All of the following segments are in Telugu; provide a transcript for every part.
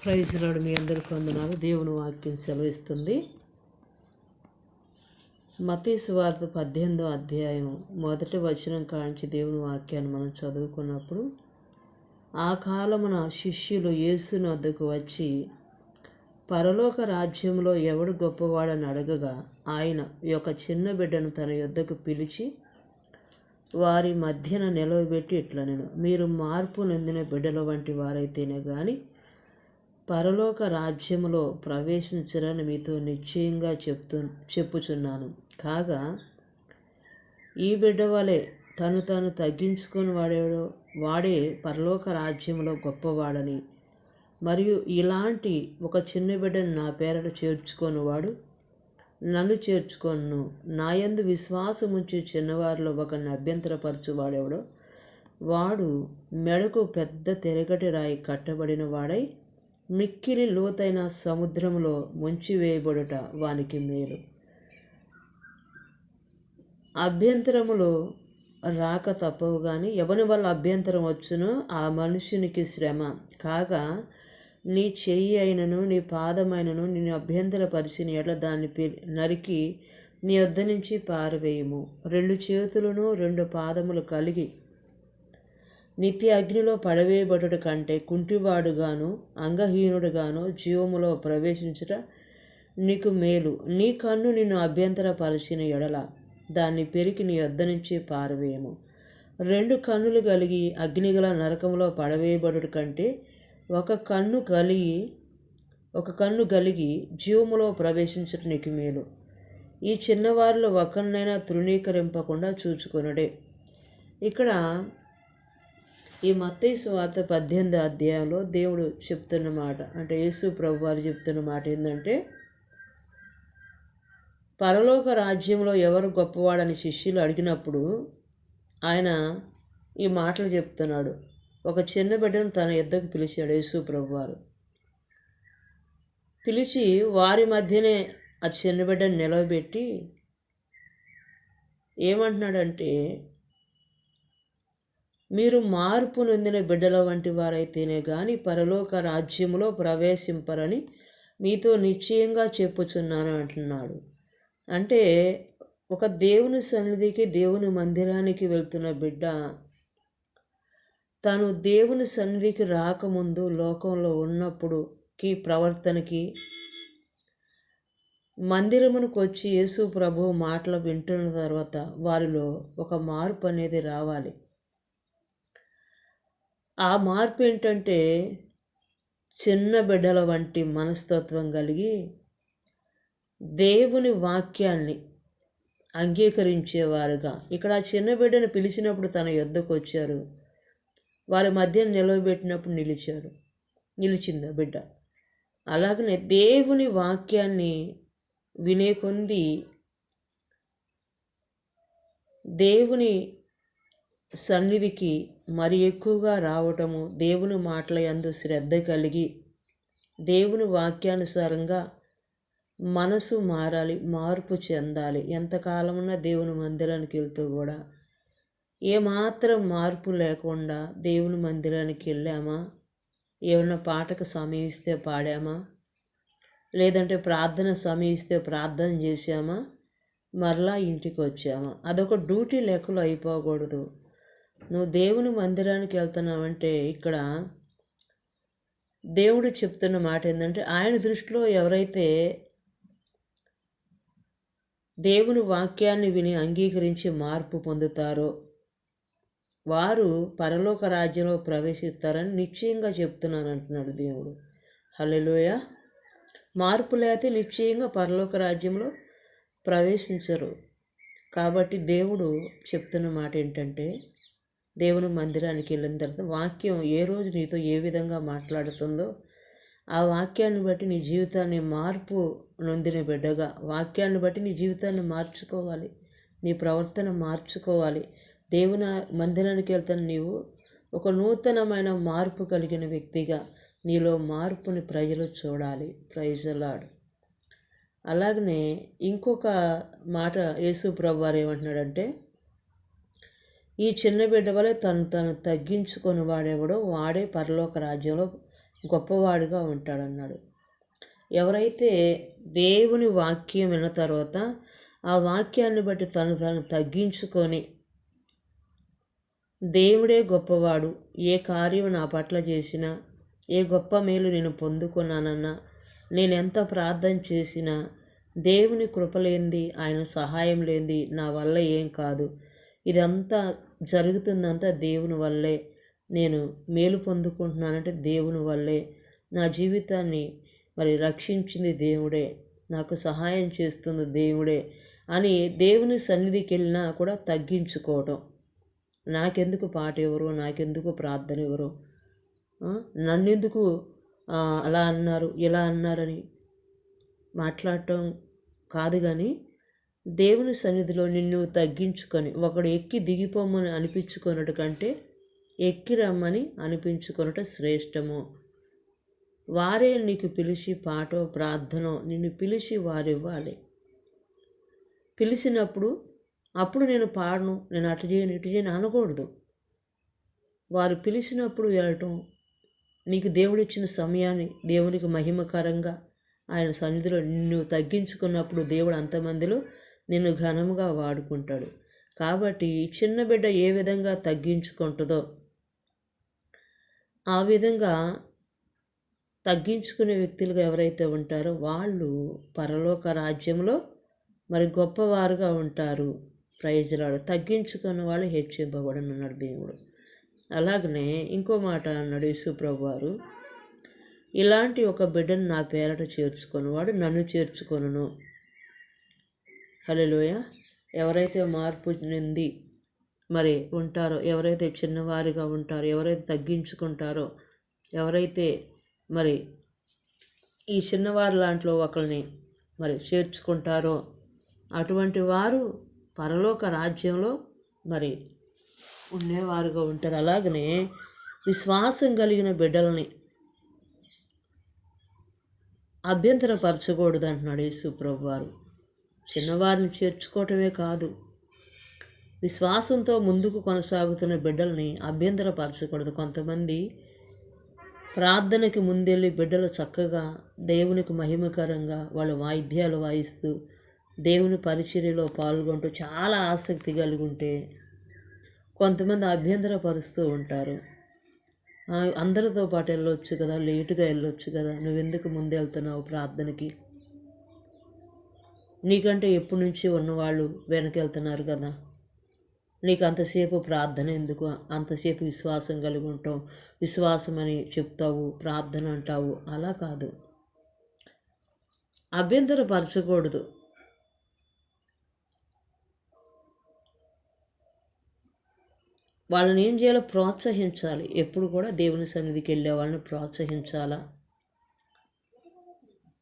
ప్రైజ్ రాడు మీ అందరికీ వందనాలు దేవుని వాక్యం సెలవిస్తుంది. మతీసు వార్త పద్దెనిమిదో అధ్యాయం మొదటి వచనం కాంచి దేవుని వాక్యాన్ని మనం చదువుకున్నప్పుడు ఆ కాలమున శిష్యులు యేసుని వద్దకు వచ్చి పరలోక రాజ్యంలో ఎవడు గొప్పవాడని అడగగా ఆయన యొక్క చిన్న బిడ్డను తన యొద్దకు పిలిచి వారి మధ్యన నిలవబెట్టి ఇట్లా నేను మీరు మార్పు నొందిన బిడ్డల వంటి వారైతేనే కానీ పరలోక రాజ్యములో ప్రవేశించరని మీతో నిశ్చయంగా చెప్తూ చెప్పుచున్నాను. కాగా ఈ బిడ్డ వలె తను తాను తగ్గించుకొని వాడేవాడో వాడే పరలోక రాజ్యంలో గొప్పవాడని మరియు ఇలాంటి ఒక చిన్న బిడ్డను నా పేరట చేర్చుకొని వాడు నన్ను చేర్చుకొను. నాయందు విశ్వాసం ఉంచి చిన్నవారిలో ఒకరిని అభ్యంతరపరచు వాడెవడో వాడు మెడకు పెద్ద తెరగటి రాయి కట్టబడిన వాడై మిక్కిలి లోతైన సముద్రంలో ముంచివేయబడుట వానికి మేలు. అభ్యంతరములు రాక తప్పవు కానీ ఎవని వల్ల అభ్యంతరం వచ్చునో? ఆ మనుషునికి శ్రమ. కాగా నీ చెయ్యి అయినను నీ పాదమైనను నేను అభ్యంతరపరిచిన ఎట్ల దాన్ని పి- నరికి నీ వద్ద నుంచి పారవేయము. రెండు చేతులను రెండు పాదములు కలిగి నిత్య అగ్నిలో పడవేయబడుట కంటే కుంటివాడుగాను అంగహీనుడుగాను జీవములో ప్రవేశించుట నీకు మేలు. నీ కన్ను నిన్ను అభ్యంతరపరిచిన ఎడల దాన్ని పెరికి నీ వద్ద నుంచి పారవేయము. రెండు కన్నులు కలిగి అగ్నిగల నరకంలో పడవేయబడుట కంటే ఒక కన్ను కలిగి ఒక కన్ను కలిగి జీవములో ప్రవేశించుట నీకు మేలు. ఈ చిన్నవారిలో ఒకరినైనా తృణీకరింపకుండా చూచుకొనుడే ఇక్కడ ఈ మత్తయి వార్త పద్దెనిమిది అధ్యాయంలో దేవుడు చెప్తున్న మాట అంటే యేసు ప్రభు వారు చెప్తున్న మాట ఏంటంటే పరలోక రాజ్యంలో ఎవరు గొప్పవాడని శిష్యులు అడిగినప్పుడు ఆయన ఈ మాటలు చెప్తున్నాడు. ఒక చిన్న బిడ్డను తన ఇద్దరికి పిలిచాడు యేసు ప్రభు వారు పిలిచి వారి మధ్యనే ఆ చిన్న బిడ్డను నిలవబెట్టి ఏమంటున్నాడంటే మీరు మార్పు నొందిన బిడ్డల వంటి వారైతేనే గాని పరలోక రాజ్యములో ప్రవేశింపరని మీతో నిశ్చయంగా చెప్పుచున్నాను అంటున్నాడు. అంటే ఒక దేవుని సన్నిధికి దేవుని మందిరానికి వెళ్తున్న బిడ్డ తను దేవుని సన్నిధికి రాకముందు లోకంలో ఉన్నప్పుడు కి ప్రవర్తనకి మందిరమునకు వచ్చి యేసు ప్రభు మాటలు వింటున్న తర్వాత వారిలో ఒక మార్పు అనేది రావాలి. ఆ మార్పు ఏంటంటే చిన్న బిడ్డల వంటి మనస్తత్వం కలిగి దేవుని వాక్యాన్ని అంగీకరించేవారుగా. ఇక్కడ ఆ చిన్న బిడ్డను పిలిచినప్పుడు తన యొద్దకు వచ్చారు. వారి మధ్య నిలవబెట్టినప్పుడు నిలిచారు. నిలిచింది ఆ బిడ్డ. అలాగనే దేవుని వాక్యాన్ని వినే కొంది దేవుని సన్నిధికి మరి ఎక్కువగా రావటము దేవుని మాటల యందు శ్రద్ధ కలిగి దేవుని వాక్యానుసారంగా మనసు మారాలి మార్పు చెందాలి. ఎంతకాలమున్నా దేవుని మందిరానికి వెళ్తూ కూడా ఏమాత్రం మార్పు లేకుండా దేవుని మందిరానికి వెళ్ళామా? ఏమన్నా పాటకు సమయిస్తే పాడామా? లేదంటే ప్రార్థన సమయిస్తే ప్రార్థన చేసామా మరలా ఇంటికి వచ్చామా? అదొక డ్యూటీ లెక్కలు అయిపోకూడదు. నువ్వు దేవుని మందిరానికి వెళ్తున్నావంటే ఇక్కడ దేవుడు చెప్తున్న మాట ఏంటంటే ఆయన దృష్టిలో ఎవరైతే దేవుని వాక్యాన్ని విని అంగీకరించి మార్పు పొందుతారో వారు పరలోక రాజ్యంలో ప్రవేశిస్తారని నిశ్చయంగా చెప్తున్నాను అంటున్నాడు దేవుడు. హల్లెలూయ. మార్పు లేకపోతే నిశ్చయంగా పరలోక రాజ్యంలో ప్రవేశించరు. కాబట్టి దేవుడు చెప్తున్న మాట ఏంటంటే దేవుని మందిరానికి వెళ్ళిన తర్వాత వాక్యం ఏ రోజు నీతో ఏ విధంగా మాట్లాడుతుందో ఆ వాక్యాన్ని బట్టి నీ జీవితాన్ని మార్పు నొందిన బిడ్డగా వాక్యాన్ని బట్టి నీ జీవితాన్ని మార్చుకోవాలి నీ ప్రవర్తన మార్చుకోవాలి. దేవుని మందిరానికి వెళ్తున్న నీవు ఒక నూతనమైన మార్పు కలిగిన వ్యక్తిగా నీలో మార్పుని ప్రజలు చూడాలి. ప్రజలాడు అలాగనే ఇంకొక మాట యేసు ప్రభు వారు ఏమంటున్నాడంటే ఈ చిన్న బిడ్డ వలె తను తను తగ్గించుకొని వాడేవాడో వాడే పరలోక రాజ్యంలో గొప్పవాడుగా ఉంటాడన్నాడు. ఎవరైతే దేవుని వాక్యం విన్న తర్వాత ఆ వాక్యాన్ని బట్టి తను తను తగ్గించుకొని దేవుడే గొప్పవాడు ఏ కార్యం నా పట్ల చేసినా ఏ గొప్ప మేలు నేను పొందుకున్నానన్నా నేను ఎంత ప్రార్థన చేసినా దేవుని కృపలేంది ఆయన సహాయం లేనిది నా వల్ల ఏం కాదు. ఇదంతా జరుగుతుందంతా దేవుని వల్లే. నేను మేలు పొందుకుంటున్నానంటే దేవుని వల్లే. నా జీవితాన్ని మరి రక్షించింది దేవుడే. నాకు సహాయం చేస్తుంది దేవుడే అని దేవుని సన్నిధికి వెళ్ళినా కూడా తగ్గించుకోవటం. నాకెందుకు పాట ఎవరు? నాకెందుకు ప్రార్థన ఎవరు? నన్నెందుకు అలా అన్నారు ఇలా అన్నారని మాట్లాడటం కాదు కానీ దేవుని సన్నిధిలో నిన్ను తగ్గించుకొని ఒకడు ఎక్కి దిగిపోమని అనిపించుకున్నట్టు కంటే ఎక్కి రమ్మని అనిపించుకున్నట శ్రేష్టము. వారే నీకు పిలిచి పాటో ప్రార్థనో నిన్ను పిలిచి వారివ్వాలి. పిలిచినప్పుడు అప్పుడు నేను పాడను నేను అటు చేయను ఇటు చేయను అనకూడదు. వారు పిలిచినప్పుడు వెళ్ళటం నీకు దేవుడిచ్చిన సమయాన్ని దేవునికి మహిమకరంగా ఆయన సన్నిధిలో నిన్ను తగ్గించుకున్నప్పుడు దేవుడు అంతమందిలో నిన్ను ఘనముగా వాడుకుంటాడు. కాబట్టి చిన్న బిడ్డ ఏ విధంగా తగ్గించుకుంటుందో ఆ విధంగా తగ్గించుకునే వ్యక్తులుగా ఎవరైతే ఉంటారో వాళ్ళు పరలోక రాజ్యంలో మరి గొప్పవారుగా ఉంటారు. ప్రయోజనాలు తగ్గించుకున్న వాళ్ళు హెచ్చింపబడనున్నాడు భీముడు. అలాగనే ఇంకో మాట అన్నాడు యేసుప్రభు వారు ఇలాంటి ఒక బిడ్డను నా పేరట చేర్చుకున్నవాడు నన్ను చేర్చుకొను హలోయ ఎవరైతే మార్పు నింది మరి ఉంటారో ఎవరైతే చిన్నవారిగా ఉంటారో ఎవరైతే తగ్గించుకుంటారో ఎవరైతే మరి ఈ చిన్నవారి లాంట్లో ఒకరిని మరి చేర్చుకుంటారో అటువంటి వారు పరలోక రాజ్యంలో మరి ఉండేవారుగా ఉంటారు. అలాగనే విశ్వాసం కలిగిన బిడ్డలని అభ్యంతరపరచకూడదు అంటున్నాడు యేసుప్రభు వారు చిన్నవారిని చేర్చుకోవటమే కాదు. విశ్వాసంతో ముందుకు కొనసాగుతున్న బిడ్డల్ని అభ్యంతరపరచకూడదు. కొంతమంది ప్రార్థనకి ముందెళ్ళి బిడ్డలు చక్కగా దేవునికి మహిమకరంగా వాళ్ళు వాయిద్యాలు వాయిస్తూ దేవుని పరిచర్యలో పాల్గొంటూ చాలా ఆసక్తి కలిగి ఉంటే కొంతమంది అభ్యంతరపరుస్తూ ఉంటారు. అందరితో పాటు వెళ్ళొచ్చు కదా లేటుగా వెళ్ళొచ్చు కదా నువ్వెందుకు ముందు వెళ్తున్నావు ప్రార్థనకి? నీకంటే ఎప్పటి నుంచి ఉన్నవాళ్ళు వెనకెళ్తున్నారు కదా? నీకు అంతసేపు ప్రార్థన ఎందుకు? అంతసేపు విశ్వాసం కలిగి ఉంటావు. విశ్వాసం అని చెప్తావు ప్రార్థన అంటావు. అలా కాదు. అభ్యంతరపరచకూడదు. వాళ్ళని ఏం చేయాలో ప్రోత్సహించాలి. ఎప్పుడు కూడా దేవుని సన్నిధికి వెళ్ళే వాళ్ళని ప్రోత్సహించాలా?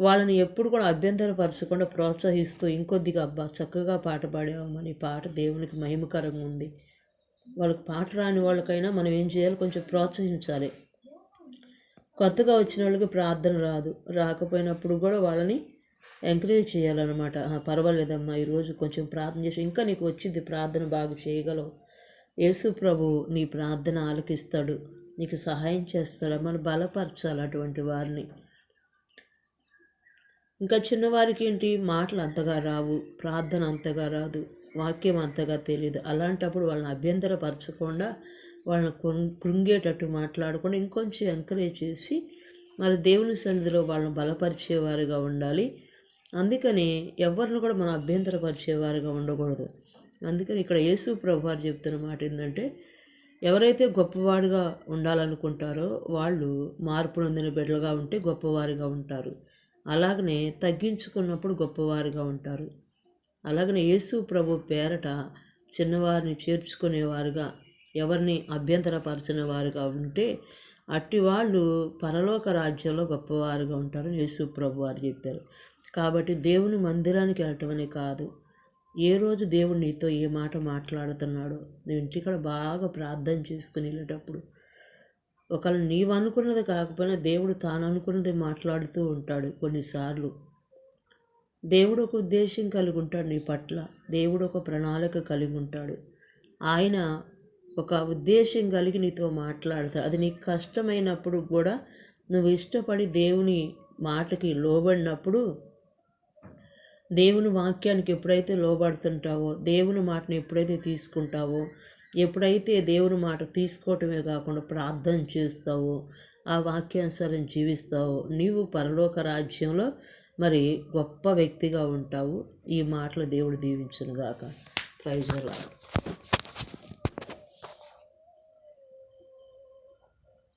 వాళ్ళని ఎప్పుడు కూడా అభ్యంతరపరచకుండా ప్రోత్సహిస్తూ ఇంకొద్దిగా అబ్బా చక్కగా పాట పాడేవామని పాట దేవునికి మహిమకరంగా ఉంది. వాళ్ళకి పాట రాని వాళ్ళకైనా మనం ఏం చేయాలి? కొంచెం ప్రోత్సహించాలి. కొత్తగా వచ్చిన వాళ్ళకి ప్రార్థన రాదు. రాకపోయినప్పుడు కూడా వాళ్ళని ఎంకరేజ్ చేయాలన్నమాట. పర్వాలేదమ్మా ఈరోజు కొంచెం ప్రార్థన చేసి ఇంకా నీకు వచ్చింది ప్రార్థన బాగా చేయగలవు. యేసు ప్రభు నీ ప్రార్థన ఆలకిస్తాడు. నీకు సహాయం చేస్తాడు. మనం బలపరచాలి అటువంటి వారిని. ఇంకా చిన్నవారికి ఏంటి మాటలు అంతగా రావు ప్రార్థన అంతగా రాదు వాక్యం అంతగా తెలియదు అలాంటప్పుడు వాళ్ళని అభ్యంతరపరచకుండా వాళ్ళని కృంగేటట్టు మాట్లాడకుండా ఇంకొంచెం ఎంకరేజ్ చేసి మరి దేవుని సన్నిధిలో వాళ్ళని బలపరిచేవారుగా ఉండాలి. అందుకని ఎవరిని కూడా మనం అభ్యంతరపరిచేవారుగా ఉండకూడదు. అందుకని ఇక్కడ యేసు ప్రభువారు చెప్తున్న మాట ఏంటంటే ఎవరైతే గొప్పవాడిగా ఉండాలనుకుంటారో వాళ్ళు మార్పు నొందిన బిడ్డలుగా ఉంటే గొప్పవారిగా ఉంటారు. అలాగనే తగ్గించుకున్నప్పుడు గొప్పవారిగా ఉంటారు. అలాగనే యేసు ప్రభు పేరట చిన్నవారిని చేర్చుకునేవారుగా ఎవరిని అభ్యంతరపరచిన వారుగా ఉంటే అట్టి వాళ్ళు పరలోక రాజ్యంలో గొప్పవారుగా ఉంటారు యేసు ప్రభు వారు చెప్పారు. కాబట్టి దేవుని మందిరానికి వెళ్ళటమని కాదు. ఏ రోజు దేవుడు నీతో ఏ మాట మాట్లాడుతున్నాడో నువ్వు ఇంటికాడ బాగా ప్రార్థన చేసుకుని వెళ్ళేటప్పుడు ఒకవేళ నీవు అనుకున్నది కాకపోయినా దేవుడు తాను అనుకున్నది మాట్లాడుతూ ఉంటాడు కొన్నిసార్లు. దేవుడు ఒక ఉద్దేశం కలిగి ఉంటాడు నీ పట్ల. దేవుడు ఒక ప్రణాళిక కలిగి ఉంటాడు. ఆయన ఒక ఉద్దేశం కలిగి నీతో మాట్లాడతాడు. అది నీకు కష్టమైనప్పుడు కూడా నువ్వు ఇష్టపడి దేవుని మాటకి లోబడినప్పుడు దేవుని వాక్యానికి ఎప్పుడైతే లోబడుతుంటావో దేవుని మాటను ఎప్పుడైతే తీసుకుంటావో ఎప్పుడైతే దేవుని మాట తీసుకోవటమే కాకుండా ప్రార్థన చేస్తావో ఆ వాక్యానుసారం జీవిస్తావో నీవు పరలోక రాజ్యంలో మరి గొప్ప వ్యక్తిగా ఉంటావు. ఈ మాటలు దేవుడు దీవించునుగాక. ప్రైజ్